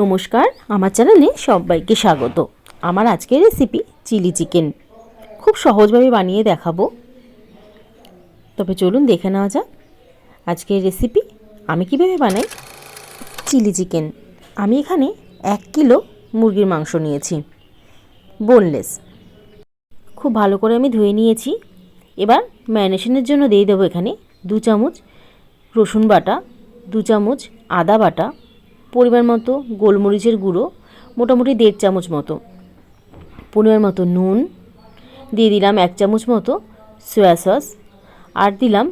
নমস্কার, আমার চ্যানেলে সবাইকে স্বাগত। আমার আজকের রেসিপি চিলি চিকেন। খুব সহজভাবে বানিয়ে দেখাবো। তবে চলুন দেখে নেওয়া যাক। আজকের রেসিপি আমি কীভাবে বানাই চিলি চিকেন। আমি এখানে এক কিলো মুরগির মাংস নিয়েছি। বোনলেস খুব ভালো করে আমি ধুয়ে নিয়েছি। এবার ম্যারিনেশনের জন্য দিয়ে দেবো এখানে দু চামচ রসুন বাটা, দু চামচ আদা বাটা পরিমাণ মতো গোলমরিচের গুঁড়ো, মোটামুটি দেড় চামচ মতো। পরিমাণ মতো নুন, দিয়ে দিলাম এক চামচ মতো সয়া সস। আর দিলাম,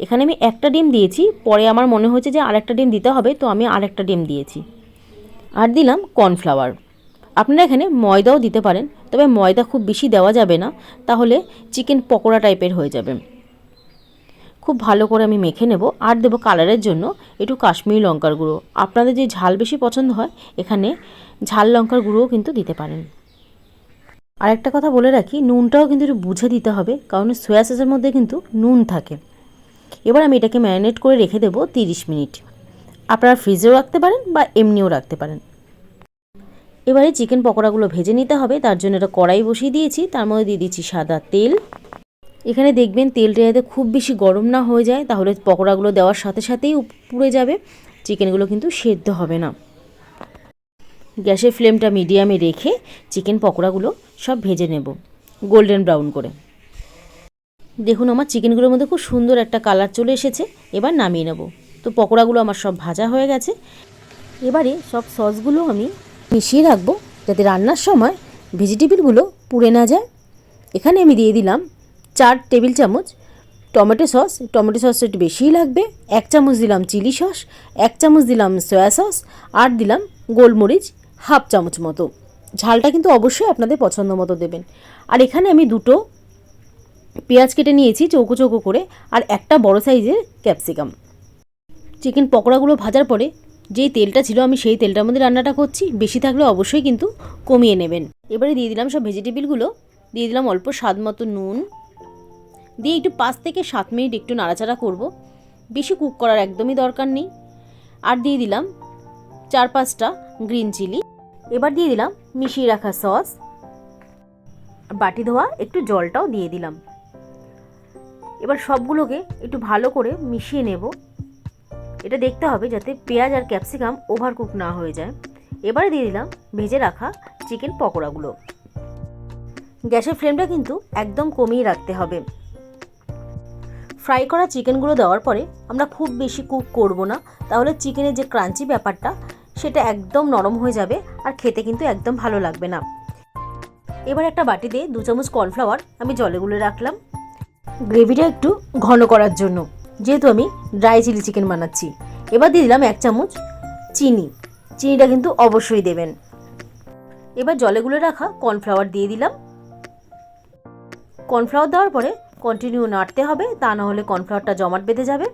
এখানে আমি একটা ডিম দিয়েছি, পরে আমার মনে হয়েছে যে আরেকটা ডিম দিতে হবে, তো আমি আরেকটা ডিম দিয়েছি। আর দিলাম কর্নফ্লাওয়ার। আপনারা এখানে ময়দাও দিতে পারেন, তবে ময়দা খুব বেশি দেওয়া যাবে না, তাহলে চিকেন পকোড়া টাইপের হয়ে যাবে। খুব ভালো করে আমি মেখে নেব আর দেবো কালারের জন্য একটু কাশ্মীরি লঙ্কার গুঁড়ো। আপনাদের যে ঝাল বেশি পছন্দ হয়, এখানে ঝাল লঙ্কার গুঁড়োও কিন্তু দিতে পারেন। আর একটা কথা বলে রাখি, নুনটাও কিন্তু একটু বুঝে দিতে হবে, কারণ সোয়া সসের মধ্যে কিন্তু নুন থাকে। এবার আমি এটাকে ম্যারিনেট করে রেখে দেবো তিরিশ মিনিট। আপনারা ফ্রিজেও রাখতে পারেন বা এমনিও রাখতে পারেন। এবারে চিকেন পকোড়াগুলো ভেজে নিতে হবে, তার জন্য এটা কড়াই বসিয়ে দিয়েছি, তার মধ্যে দিয়ে দিচ্ছি সাদা তেল এখানে দেখবেন তেলটা যাতে খুব বেশি গরম না হয়ে যায়, তাহলে পকোড়াগুলো দেওয়ার সাথে সাথেই পুড়ে যাবে। চিকেনগুলো কিন্তু সেদ্ধ হবে না। গ্যাসের ফ্লেমটা মিডিয়ামে রেখে চিকেন পকোড়াগুলো সব ভেজে নেব, গোল্ডেন ব্রাউন করে। দেখুন, আমার চিকেনগুলোর মধ্যে খুব সুন্দর একটা কালার চলে এসেছে। এবার নামিয়ে নেব। তো পকোড়াগুলো আমার সব ভাজা হয়ে গেছে। এবারে সব সসগুলো আমি মিশিয়ে রাখব, যাতে রান্নার সময় ভেজিটেবিলগুলো পুড়ে না যায়। এখানে আমি দিয়ে দিলাম চার টেবিল চামচ টমেটো সস। টমেটো সস একটু বেশিই লাগবে। এক চামচ দিলাম চিলি সস, এক চামচ দিলাম সয়া সস আর দিলাম গোলমরিচ হাফ চামচ মতো। ঝালটা কিন্তু অবশ্যই আপনাদের পছন্দ মতো দেবেন। আর এখানে আমি দুটো পেঁয়াজ কেটে নিয়েছি চৌকো চৌকো করে আর একটা বড় সাইজের ক্যাপসিকাম। চিকেন পকোড়াগুলো ভাজার পরে যেই তেলটা ছিল আমি সেই তেলটার মধ্যে রান্নাটা করছি। বেশি থাকলে অবশ্যই কিন্তু কমিয়ে নেবেন। এবারে দিয়ে দিলাম সব ভেজিটেবিলগুলো দিয়ে দিলাম অল্প স্বাদ মতো নুন দিয়ে একটু পাঁচ থেকে সাত মিনিট একটু নাড়াচাড়া করব। বেশি কুক করার একদমই দরকার নেই। আর দিয়ে দিলাম চার পাঁচটা গ্রিন চিলি এবার দিয়ে দিলাম মিশিয়ে রাখা সস বাটি ধোয়া, একটু জলটাও দিয়ে দিলাম। এবার সবগুলোকে একটু ভালো করে মিশিয়ে নেব। এটা দেখতে হবে যাতে পেঁয়াজ আর ক্যাপসিকাম ওভার কুক না হয়ে যায়। এবারে দিয়ে দিলাম ভেজে রাখা চিকেন পকোড়াগুলো। গ্যাসের ফ্লেমটা কিন্তু একদম কমিয়ে রাখতে হবে। ফ্রাই করা চিকেনগুলো দেওয়ার পরে আমরা খুব বেশি কুক করব না। তাহলে চিকেনের যে ক্রাঞ্চি ব্যাপারটা, সেটা একদম নরম হয়ে যাবে আর খেতে কিন্তু একদম ভালো লাগবে না। এবার একটা বাটিতে দু চামচ কর্নফ্লাওয়ার আমি জলে গুলে রাখলাম। গ্রেভিটা একটু ঘন করার জন্য, যেহেতু আমি ড্রাই চিলি চিকেন বানাচ্ছি। এবার দিয়ে দিলাম এক চামচ চিনি, চিনিটা কিন্তু অবশ্যই দেবেন। এবার জলে গুলে রাখা কর্নফ্লাওয়ার দিয়ে দিলাম। কর্নফ্লাওয়ার দেওয়ার পরে কন্টিনিউ নাড়তে হবে, তা না হলে কর্নফ্লাওয়ারটা জমাট বেঁধে যাবে।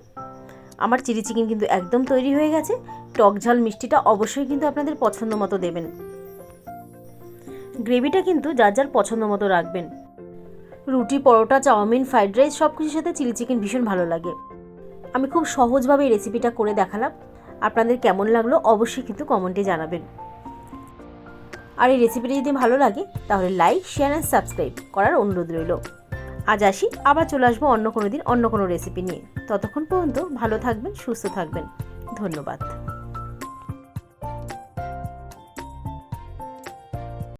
আমার চিলি চিকেন কিন্তু একদম তৈরি হয়ে গেছে। টক ঝাল মিষ্টিটা অবশ্যই কিন্তু আপনাদের পছন্দ মতো দেবেন। গ্রেভিটা কিন্তু যার যার পছন্দ মতো রাখবেন। রুটি, পরোটা, চাউমিন, ফ্রাইড রাইস সব কিছুর সাথে চিলি চিকেন ভীষণ ভালো লাগে। আমি খুব সহজভাবে এই রেসিপিটা করে দেখালাম। আপনাদের কেমন লাগল অবশ্যই কিন্তু কমেন্টে জানাবেন। আর এই রেসিপিটা যদি ভালো লাগে, তাহলে লাইক, শেয়ার অ্যান্ড সাবস্ক্রাইব করার অনুরোধ রইল। আজ আসি, আবার চলে আসব অন্য কোনো দিন অন্য কোনো রেসিপি নিয়ে। ততক্ষণ পর্যন্ত ভালো থাকবেন, সুস্থ থাকবেন। ধন্যবাদ।